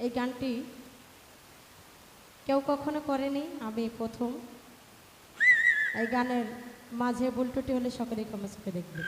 এই গানটি কেউ কখনো করেনি আমি প্রথম এই গানের মাঝে বুলটুটি হলে সকলেই চোখে দেখবে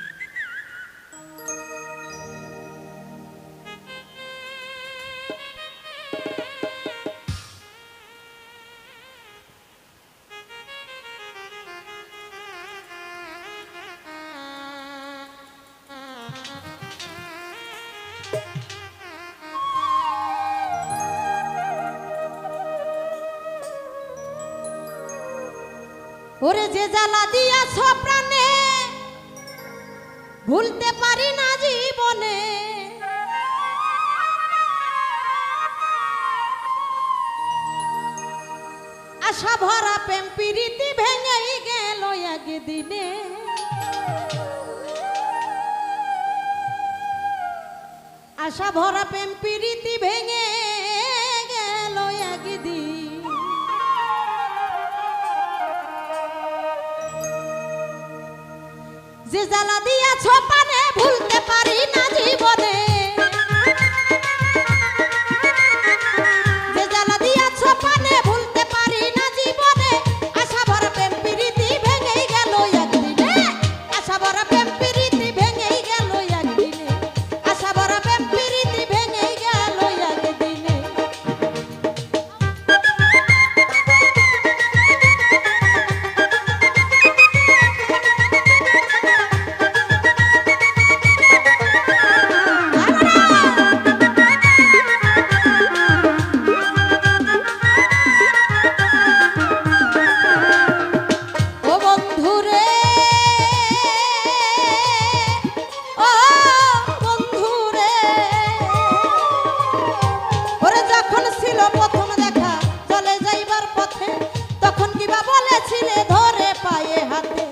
ওরে যে জ্বালা দিয়াছ প্রাণে, ভুলতে পারি না জীবনে। আশা ভরা প্রেম প্রীতি ভেঙেই গেল একদিনে। আশা ভরা প্রেম প্রীতি ভেঙে ধরে পায়ে হাতে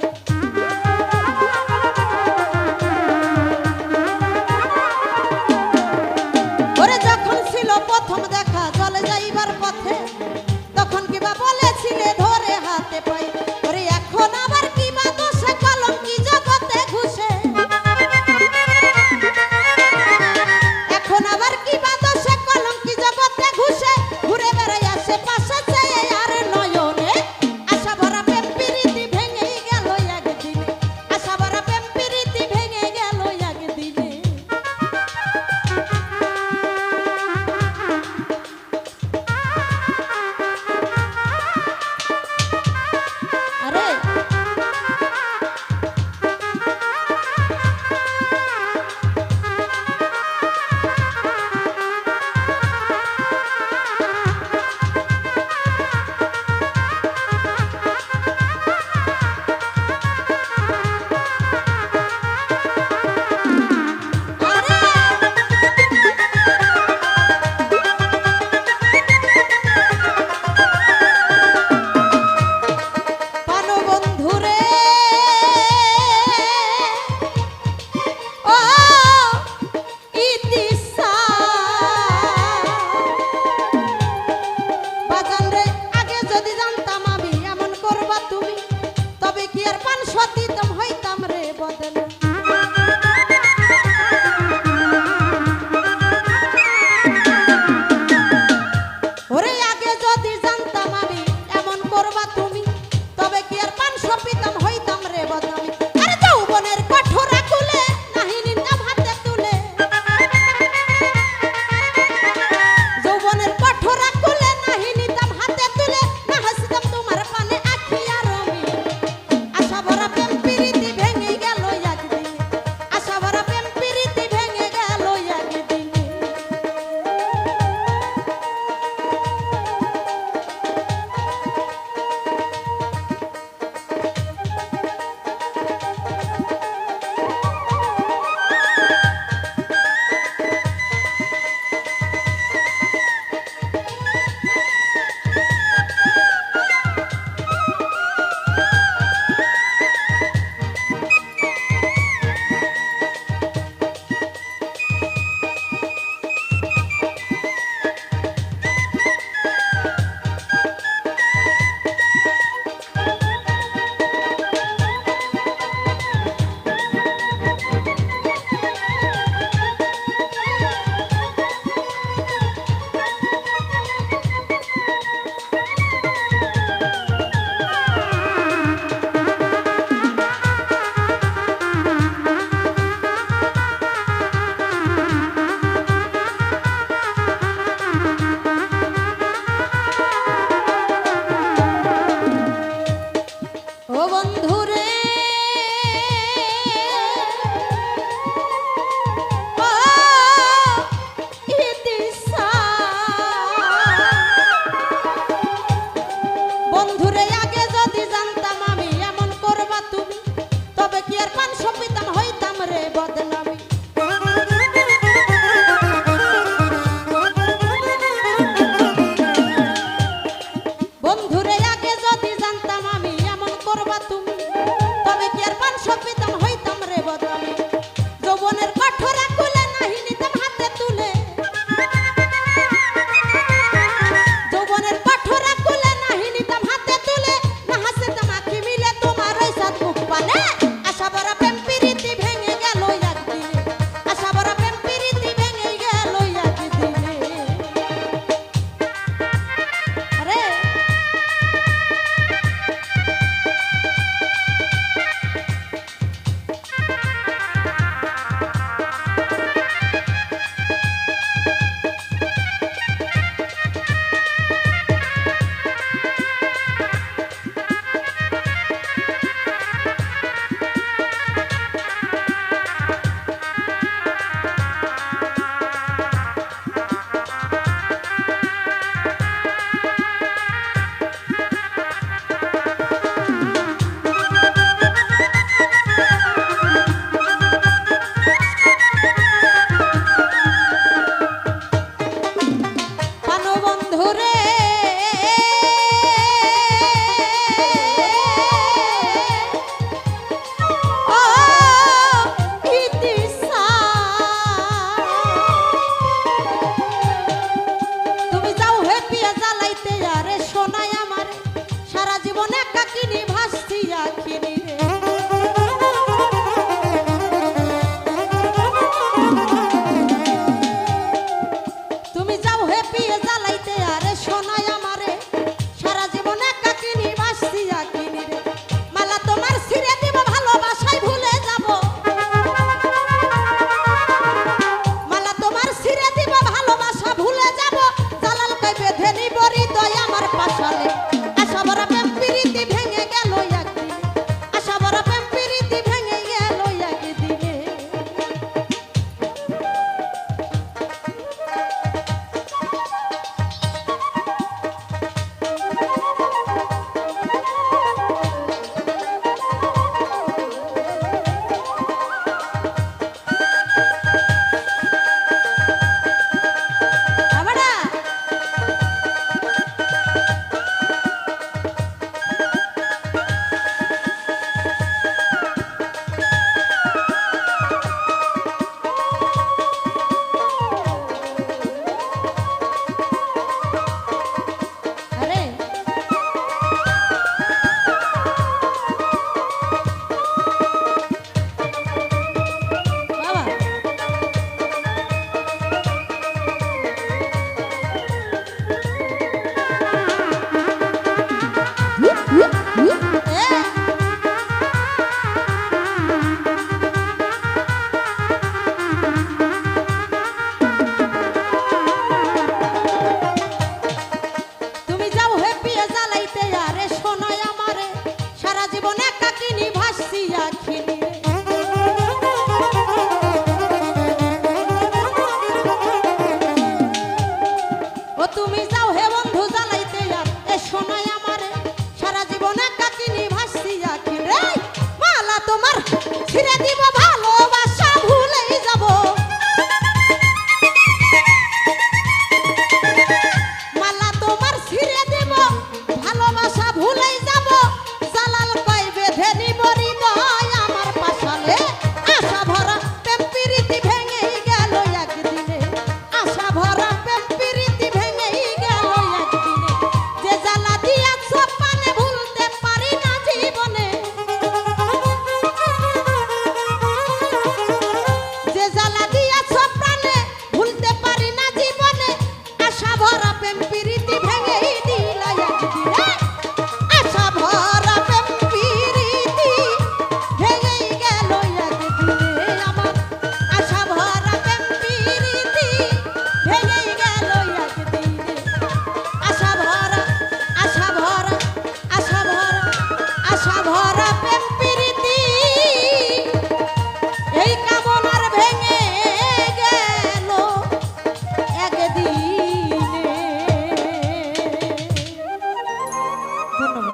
তুমি যাও হে বন্ধু জ্বালাইতে